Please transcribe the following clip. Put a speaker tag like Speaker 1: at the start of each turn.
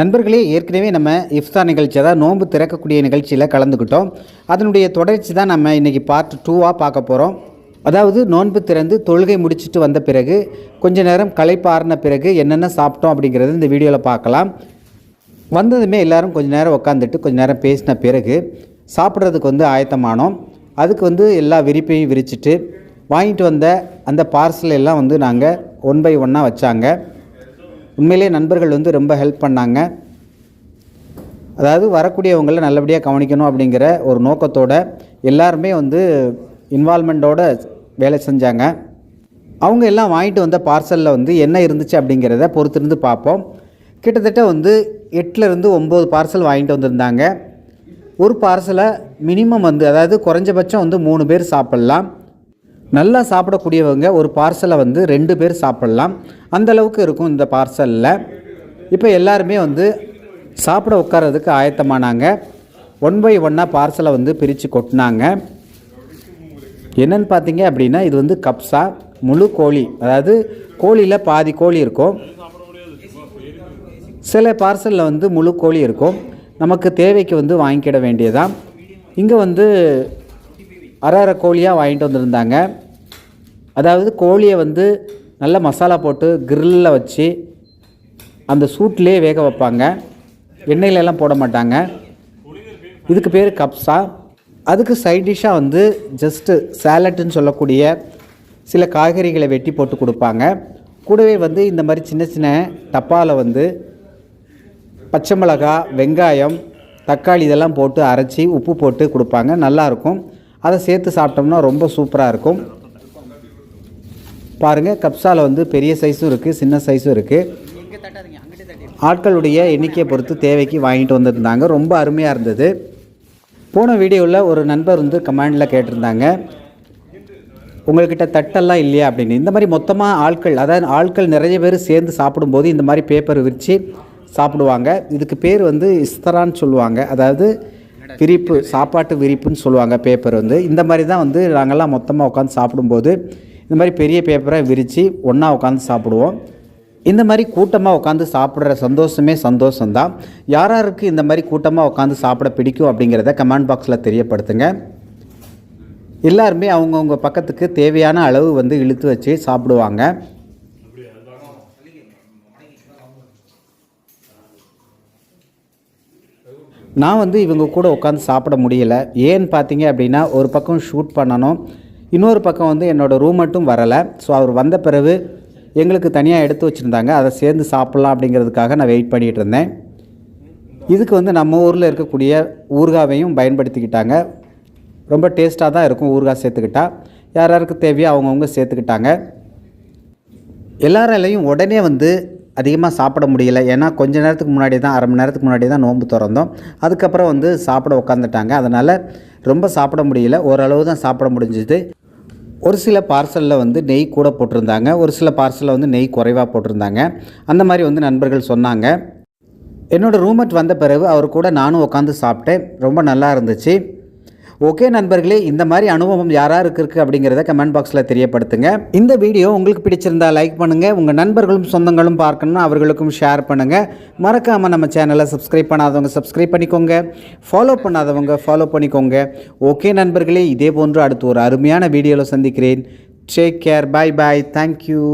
Speaker 1: நண்பர்களே ஏற்கனவே நம்ம இஃப்தார் நிகழ்ச்சி அதாவது நோன்பு திறக்கக்கூடிய நிகழ்ச்சியில் கலந்துக்கிட்டோம். அதனுடைய தொடர்ச்சி தான் நம்ம இன்றைக்கி பார்ட் டூவாக பார்க்க போகிறோம் அதாவது நோன்பு திறந்து தொழுகை முடிச்சிட்டு வந்த பிறகு கொஞ்ச நேரம் களைப்பாறின பிறகு என்னென்ன சாப்பிட்டோம் அப்படிங்கிறது இந்த வீடியோவில் பார்க்கலாம். வந்ததுமே எல்லோரும் கொஞ்ச நேரம் உட்காந்துட்டு கொஞ்சம் நேரம் பேசின பிறகு சாப்பிட்றதுக்கு வந்து ஆயத்தமானோம். அதுக்கு வந்து எல்லா விரிப்பையும் விரிச்சிட்டு வாங்கிட்டு வந்த அந்த பார்சல் எல்லாம் வந்து நாங்கள் ஒன் பை ஒன்னாக வச்சாங்க. உண்மையிலேயே நண்பர்கள் வந்து ரொம்ப ஹெல்ப் பண்ணாங்க. அதாவது வரக்கூடியவங்களை நல்லபடியாக கவனிக்கணும் அப்படிங்கிற ஒரு நோக்கத்தோட எல்லாருமே வந்து இன்வால்மெண்ட்டோட வேலை செஞ்சாங்க. அவங்க எல்லாம் வாங்கிட்டு வந்த பார்சலில் வந்து என்ன இருந்துச்சு அப்படிங்கிறத பொறுத்திருந்து பார்ப்போம். கிட்டத்தட்ட வந்து எட்டுலேருந்து ஒம்பது பார்சல் வாங்கிட்டு வந்திருந்தாங்க. ஒரு பார்சலை மினிமம் வந்து அதாவது குறைஞ்சபட்சம் வந்து மூணு பேர் சாப்பிட்லாம். நல்லா சாப்பிடக்கூடியவங்க ஒரு பார்சலை வந்து ரெண்டு பேர் சாப்பிட்லாம். அந்த அளவுக்கு இருக்கும் இந்த பார்சலில். இப்போ எல்லாருமே வந்து சாப்பிட உட்காரதுக்கு ஆயத்தமானாங்க. ஒன் பை ஒன்னாக பார்சலை வந்து பிரித்து கொட்டினாங்க. என்னென்னு பார்த்தீங்க அப்படின்னா இது வந்து கப்ஸா முழு கோழி. அதாவது கோழியில் பாதி கோழி இருக்கும். சில பார்சலில் வந்து முழு கோழி இருக்கும். நமக்கு தேவைக்கு வந்து வாங்கிக்கிட வேண்டியதான் இங்கே வந்து அரை அரை கோழியாக வாங்கிட்டு வந்திருந்தாங்க. அதாவது கோழியை வந்து நல்ல மசாலா போட்டு கிரில்லில் வச்சு அந்த சூட்லேயே வேக வைப்பாங்க. எண்ணெயிலெல்லாம் போட மாட்டாங்க. இதுக்கு பேர் கப்ஸா அதுக்கு சைட் டிஷ்ஷாக வந்து ஜஸ்ட்டு சேலட்டுன்னு சொல்லக்கூடிய சில காய்கறிகளை வெட்டி போட்டு கொடுப்பாங்க. கூடவே வந்து இந்த மாதிரி சின்ன சின்ன டப்பாவில் வந்து பச்சை மிளகா வெங்காயம் தக்காளி இதெல்லாம் போட்டு அரைச்சி உப்பு போட்டு கொடுப்பாங்க. நல்லாயிருக்கும் அதை சேர்த்து சாப்பிட்டோம்னா ரொம்ப சூப்பராக இருக்கும். பாருங்கள் கப்ஸாவில் வந்து பெரிய சைஸும் இருக்குது சின்ன சைஸும் இருக்குது ஆட்களுடைய எண்ணிக்கையை பொறுத்து தேவைக்கு வாங்கிட்டு வந்திருந்தாங்க. ரொம்ப அருமையாக இருந்தது. போன வீடியோவில் ஒரு நண்பர் வந்து கமாண்டில் கேட்டிருந்தாங்க. உங்கள்கிட்ட தட்டெல்லாம் இல்லையா? அப்படின்னு. இந்த மாதிரி மொத்தமாக ஆட்கள் அதாவது ஆட்கள் நிறைய பேர் சேர்ந்து சாப்பிடும்போது இந்த மாதிரி பேப்பர் விரித்து சாப்பிடுவாங்க. இதுக்கு பேர் வந்து இஸ்தரான்னு சொல்லுவாங்க. அதாவது விரிப்பு சாப்பாட்டு விரிப்புன்னு சொல்லுவாங்க பேப்பர் வந்து. இந்த மாதிரி தான் வந்து நாங்கள்லாம் மொத்தமாக உட்காந்து சாப்பிடும்போது இந்த மாதிரி பெரிய பேப்பரை விரித்து ஒன்றா உட்காந்து சாப்பிடுவோம். இந்த மாதிரி கூட்டமாக உட்காந்து சாப்பிட்ற சந்தோஷமே சந்தோஷம்தான். யார் யாருக்கு இந்த மாதிரி கூட்டமாக உட்காந்து சாப்பிட பிடிக்கும் அப்படிங்கிறத கமெண்ட் பாக்ஸில் தெரியப்படுத்துங்க. எல்லாருமே அவங்கவுங்க பக்கத்துக்கு தேவையான அளவு வந்து இழுத்து வச்சு சாப்பிடுவாங்க. நான் வந்து இவங்க கூட உட்காந்து சாப்பிட முடியல. ஏன்னு பார்த்தீங்க அப்படின்னா ஒரு பக்கம் ஷூட் பண்ணணும் இன்னொரு பக்கம் வந்து என்னோடய ரூம் மட்டும் வரலை. ஸோ அவர் வந்த பிறகு எங்களுக்கு தனியாக எடுத்து வச்சுருந்தாங்க. அதை சேர்ந்து சாப்பிட்லாம் அப்படிங்கிறதுக்காக நான் வெயிட் பண்ணிகிட்டு இருந்தேன். இதுக்கு வந்து நம்ம ஊரில் இருக்கக்கூடிய ஊர்காவையும் பயன்படுத்திக்கிட்டாங்க. ரொம்ப டேஸ்ட்டாக தான் இருக்கும் ஊறுகாய் சேர்த்துக்கிட்டா. யார் யாருக்கு தேவையோ அவங்கவுங்க சேர்த்துக்கிட்டாங்க. எல்லாராலையும் உடனே வந்து அதிகமாக சாப்பிட முடியல. ஏன்னா கொஞ்ச நேரத்துக்கு முன்னாடி தான் அரை மணி நேரத்துக்கு முன்னாடி தான் நோன்பு திறந்தோம். அதுக்கப்புறம் வந்து சாப்பிட உட்காந்துட்டாங்க அதனால் ரொம்ப சாப்பிட முடியல. ஓரளவு தான் சாப்பிட முடிஞ்சுது. ஒரு சில பார்சலில் வந்து நெய் கூட போட்டிருந்தாங்க. ஒரு சில பார்சலில் வந்து நெய் குறைவாக போட்டிருந்தாங்க. அந்த மாதிரி வந்து நண்பர்கள் சொன்னாங்க. என்னோடய ரூம்மேட் வந்த பிறகு அவர் கூட நானும் உட்காந்து சாப்பிட்டேன். ரொம்ப நல்லா இருந்துச்சு. ஓகே நண்பர்களே இந்த மாதிரி அனுபவம் யாராருக்கு இருக்குது அப்படிங்கிறத கமெண்ட் பாக்ஸில் தெரியப்படுத்துங்க. இந்த வீடியோ உங்களுக்கு பிடிச்சிருந்தா லைக் பண்ணுங்கள் உங்கள் நண்பர்களும் சொந்தங்களும் பார்க்கணும்னா அவர்களுக்கும் ஷேர் பண்ணுங்கள் மறக்காமல் நம்ம சேனலை சப்ஸ்கிரைப் பண்ணாதவங்க சப்ஸ்கிரைப் பண்ணிக்கோங்க. ஃபாலோ பண்ணாதவங்க ஃபாலோ பண்ணிக்கோங்க. ஓகே நண்பர்களே இதே போன்று அடுத்து ஒரு அருமையான வீடியோவில் சந்திக்கிறேன். Take care bye bye thank you